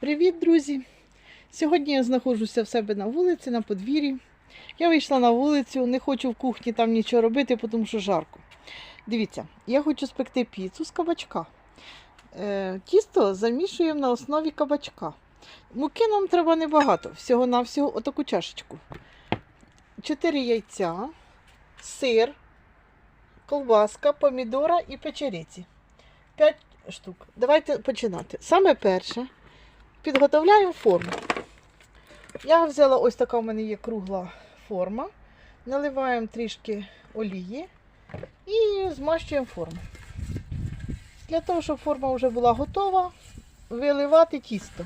Привіт, друзі! Сьогодні я знаходжуся в себе на вулиці, на подвір'ї. Я вийшла на вулицю, не хочу в кухні там нічого робити, тому що жарко. Дивіться, я хочу спекти піцу з кабачка. Е, тісто замішуємо на основі кабачка. Муки нам треба небагато, всього-навсього отаку чашечку. 4 яйця, сир, колбаска, помідора і печериці. 5 штук. Давайте починати. Саме перше підготовляємо форму. Я взяла ось така у мене є кругла форма. Наливаємо трішки олії і змащуємо форму. Для того, щоб форма вже була готова, виливати тісто.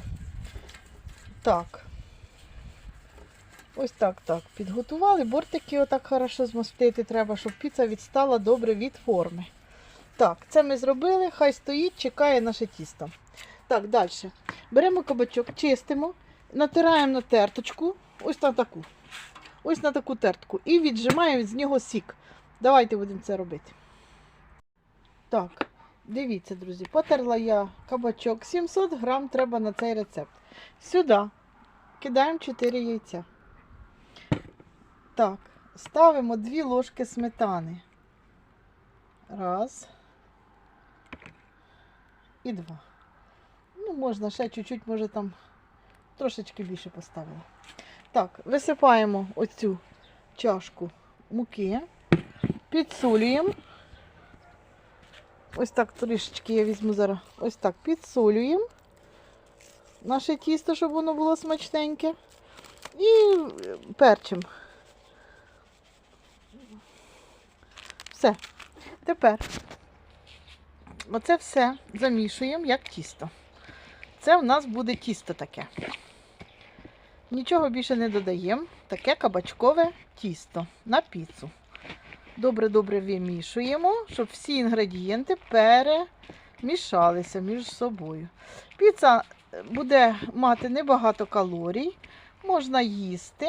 Так. Ось так, так. Підготували. Бортики отак хорошо змастити треба, щоб піца відстала добре від форми. Так, це ми зробили, хай стоїть, чекає наше тісто. Так, далі. Беремо кабачок, чистимо, натираємо на терточку, ось на таку. Ось на таку тертку. І віджимаємо з нього сік. Давайте будемо це робити. Так, дивіться, друзі, потерла я кабачок. 700 грам треба на цей рецепт. Сюди кидаємо 4 яйця. Так, ставимо 2 ложки сметани. Раз. І два. Ну, можна ще чуть-чуть, може там трошечки більше поставила. Так, висипаємо оцю чашку муки, підсолюємо. Ось так трішечки я візьму зараз. Ось так підсолюємо наше тісто, щоб воно було смачненьке. І перчимо. Все. Тепер оце все замішуємо як тісто. Це в нас буде тісто таке. Нічого більше не додаємо. Таке кабачкове тісто на піцу. Добре-добре вимішуємо, щоб всі інгредієнти перемішалися між собою. Піца буде мати небагато калорій, можна їсти.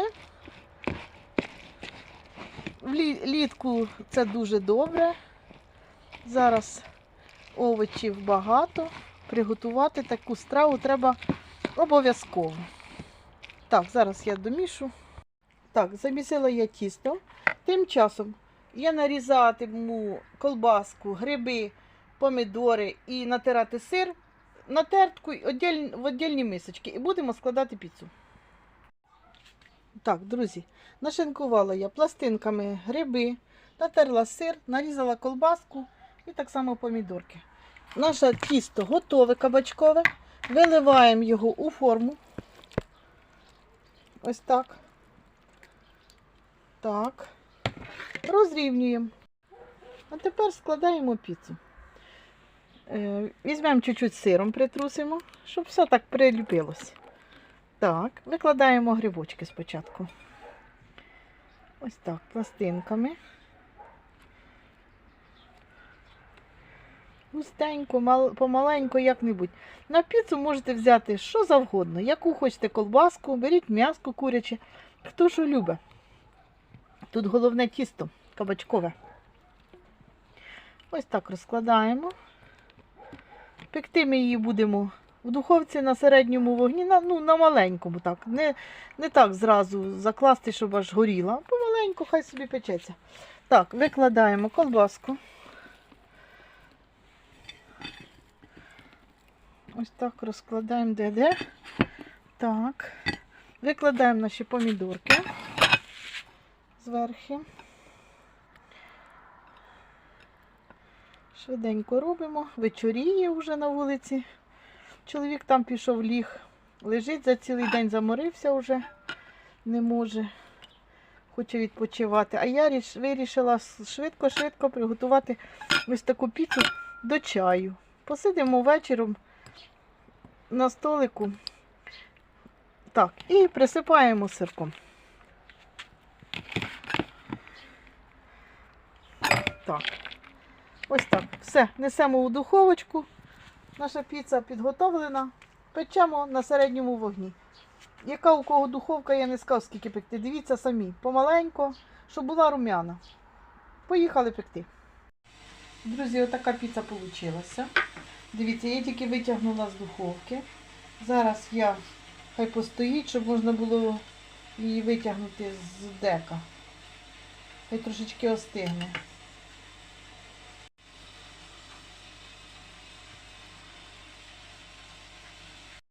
Влітку це дуже добре. Зараз овочів багато. Приготувати таку страву треба обов'язково. Так, зараз я домішу. Так, замісила я тісто. Тим часом я нарізатиму колбаску, гриби, помідори і натирати сир на тертку в віддільні мисочки. І будемо складати піцу. Так, друзі, нашинкувала я пластинками гриби, натерла сир, нарізала колбаску і так само помідорки. Наше тісто готове кабачкове. Виливаємо його у форму. Ось так. Так. Розрівнюємо. А тепер складаємо піцу. Е, Візьмемо чуть-чуть сиром, притрусимо, щоб все так приліпилось. Так, викладаємо грибочки спочатку. Ось так, пластинками. Густенько, мал, помаленько, як-небудь. На піцу можете взяти що завгодно. Яку хочете колбаску, беріть м'яско куряче. Хто що любить. Тут головне тісто кабачкове. Ось так розкладаємо. Пекти ми її будемо в духовці на середньому вогні, на, ну, на маленькому так. Не, не так зразу закласти, щоб аж горіла. Помаленьку, хай собі печеться. Так, викладаємо колбаску. Ось так розкладаємо де-де. Так. Викладаємо наші помідорки зверху. Швиденько робимо. Вечоріє вже на вулиці. Чоловік там пішов ліг. Лежить за цілий день, заморився вже, не може, хоче відпочивати. А я ріш- вирішила швидко-швидко приготувати ось таку піцу до чаю. Посидимо вечором на столику. Так, і присипаємо сирком. Так. Ось так. Все, несемо у духовочку. Наша піца підготовлена. Печемо на середньому вогні. Яка у кого духовка, я не сказав, скільки пекти. Дивіться самі, помаленько, щоб була рум'яна. Поїхали пекти. Друзі, отака піца вийшла. Дивіться, я тільки витягнула з духовки. Зараз я хай постоїть, щоб можна було її витягнути з дека. Хай трошечки остигне.